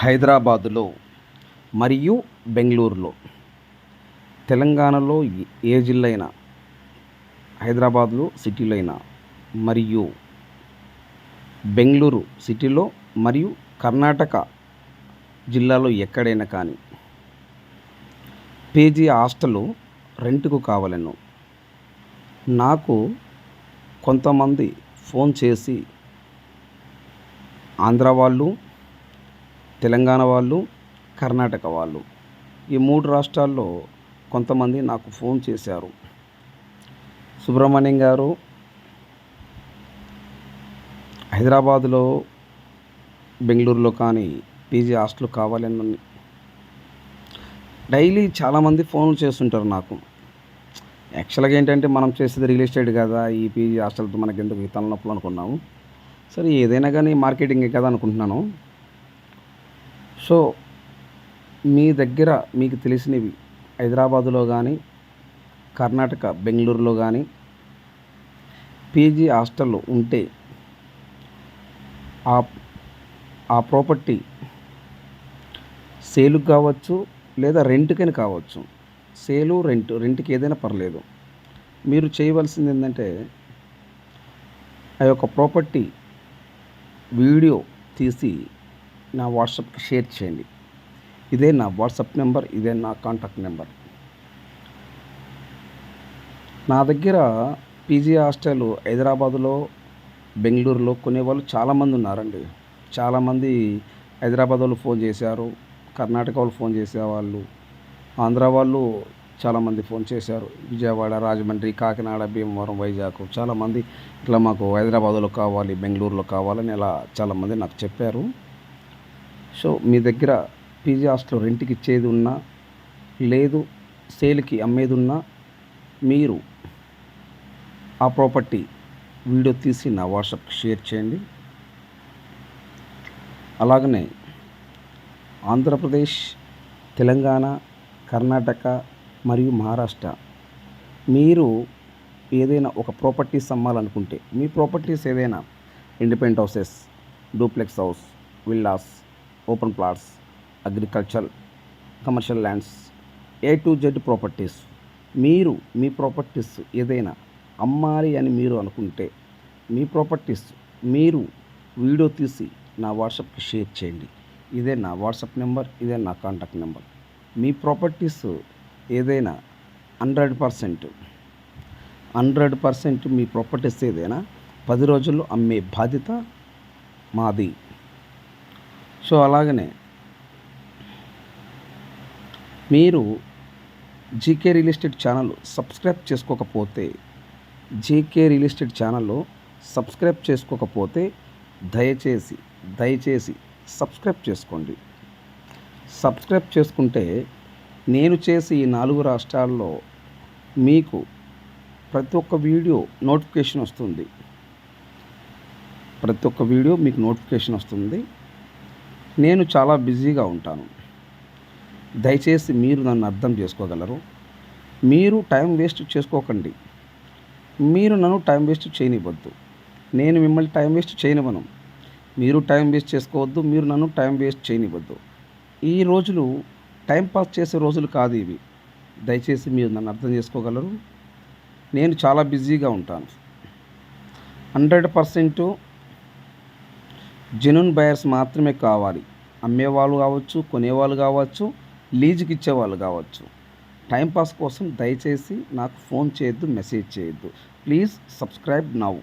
హైదరాబాదులో మరియు బెంగళూరులో. తెలంగాణలో ఏ జిల్లా అయినా హైదరాబాద్లో సిటీలో అయినా మరియు బెంగళూరు సిటీలో మరియు కర్ణాటక జిల్లాలో ఎక్కడైనా కానీ పీజీ హాస్టలు రెంట్కు కావాలను. నాకు కొంతమంది ఫోన్ చేసి ఆంధ్ర వాళ్ళు తెలంగాణ వాళ్ళు కర్ణాటక వాళ్ళు. ఈ మూడు రాష్ట్రాల్లో కొంతమంది నాకు ఫోన్ చేశారు. సుబ్రహ్మణ్యం గారు హైదరాబాదులో బెంగళూరులో కానీ పీజీ హాస్టల్ కావాలని డైలీ చాలామంది ఫోన్లు చేస్తుంటారు నాకు. యాక్చువల్గా ఏంటంటే మనం చేసేది రియల్ ఎస్టేట్ కదా ఈ పీజీ హాస్టల్తో మనకి ఎందుకు తలనొప్పులు అనుకున్నాము. సరే ఏదైనా కానీ మార్కెటింగే కదా అనుకుంటున్నాను. సో మీ దగ్గర మీకు తెలిసినవి హైదరాబాదులో కానీ కర్ణాటక బెంగళూరులో కానీ పీజీ హాస్టల్లో ఉంటే ఆ ఆ ప్రాపర్టీ సేలుకు కావచ్చు లేదా రెంట్కని కావచ్చు. సేలు రెంట్ రెంట్కి ఏదైనా పర్లేదు. మీరు చేయవలసింది ఏంటంటే ఆ యొక్క ప్రాపర్టీ వీడియో తీసి నా వాట్సాప్కి షేర్ చేయండి. ఇదే నా వాట్సాప్ నెంబర్ ఇదే నా కాంటాక్ట్ నెంబర్. నా దగ్గర పీజీ హాస్టల్ హైదరాబాదులో బెంగళూరులో కొనేవాళ్ళు చాలామంది ఉన్నారండి. చాలామంది హైదరాబాద్ వాళ్ళు ఫోన్ చేశారు కర్ణాటక వాళ్ళు ఫోన్ చేసేవాళ్ళు ఆంధ్ర వాళ్ళు చాలామంది ఫోన్ చేశారు. విజయవాడ రాజమండ్రి కాకినాడ భీమవరం వైజాగ్ చాలామంది ఇట్లా మాకు హైదరాబాద్లో కావాలి బెంగళూరులో కావాలని అలా చాలామంది నాకు చెప్పారు. సో మీ దగ్గర పీజీ హాస్టల్ రెంట్కి ఇచ్చేది ఉన్నా లేదు సేల్కి అమ్మేది ఉన్నా మీరు ఆ ప్రాపర్టీ వీడియో తీసి నా వాట్సాప్కి షేర్ చేయండి. అలాగనే ఆంధ్రప్రదేశ్ తెలంగాణ కర్ణాటక మరియు మహారాష్ట్ర మీరు ఏదైనా ఒక ప్రాపర్టీస్ అమ్మాలనుకుంటే మీ ప్రాపర్టీస్ ఏదైనా independent houses duplex house villas open plots agriculture commercial lands A to Z properties మీరు మీ ప్రాపర్టీస్ ఏదైనా అమ్మాలి అని మీరు అనుకుంటే మీ ప్రాపర్టీస్ మీరు వీడియో తీసి నా వాట్సాప్కి షేర్ చేయండి. ఇదే నా వాట్సాప్ నెంబర్ ఇదే నా కాంటాక్ట్ నెంబర్. మీ ప్రాపర్టీస్ ఏదైనా హండ్రెడ్ పర్సెంట్ హండ్రెడ్ పర్సెంట్ మీ ప్రాపర్టీస్ ఏదైనా పది రోజుల్లో అమ్మే బాధ్యత మాది. సో అలాగనే మీరు GK real estate channel subscribe చేసుకోకపోతే జీకే రియల్ ఎస్టేట్ ఛానల్లో సబ్స్క్రైబ్ చేసుకోకపోతే దయచేసి దయచేసి సబ్స్క్రైబ్ చేసుకోండి. సబ్స్క్రైబ్ చేసుకుంటే నేను చేసే ఈ నాలుగు రాష్ట్రాల్లో మీకు ప్రతి ఒక్క వీడియో నోటిఫికేషన్ వస్తుంది. ప్రతి ఒక్క వీడియో మీకు నోటిఫికేషన్ వస్తుంది. నేను చాలా బిజీగా ఉంటాను. దయచేసి మీరు నన్ను అర్థం చేసుకోగలరు. మీరు టైం వేస్ట్ చేసుకోకండి. మీరు నన్ను టైం వేస్ట్ చేయనివ్వద్దు. నేను మిమ్మల్ని టైం వేస్ట్ చేయనివ్వను. మీరు టైం వేస్ట్ చేసుకోవద్దు. మీరు నన్ను టైం వేస్ట్ చేయనివ్వద్దు. ఈ రోజులు టైం పాస్ చేసే రోజులు కాదు ఇవి. దయచేసి మీరు నన్ను అర్థం చేసుకోగలరు. నేను చాలా బిజీగా ఉంటాను. హండ్రెడ్ పర్సెంట్ జెన్యున్ బయర్స్ మాత్రమే కావాలి. అమ్మేవాళ్ళు కావచ్చు కొనేవాళ్ళు కావచ్చు లీజుకి ఇచ్చేవాళ్ళు కావచ్చు. టైంపాస్ కోసం దయచేసి నాకు ఫోన్ చేయొద్దు మెసేజ్ చేయొద్దు. Please subscribe now.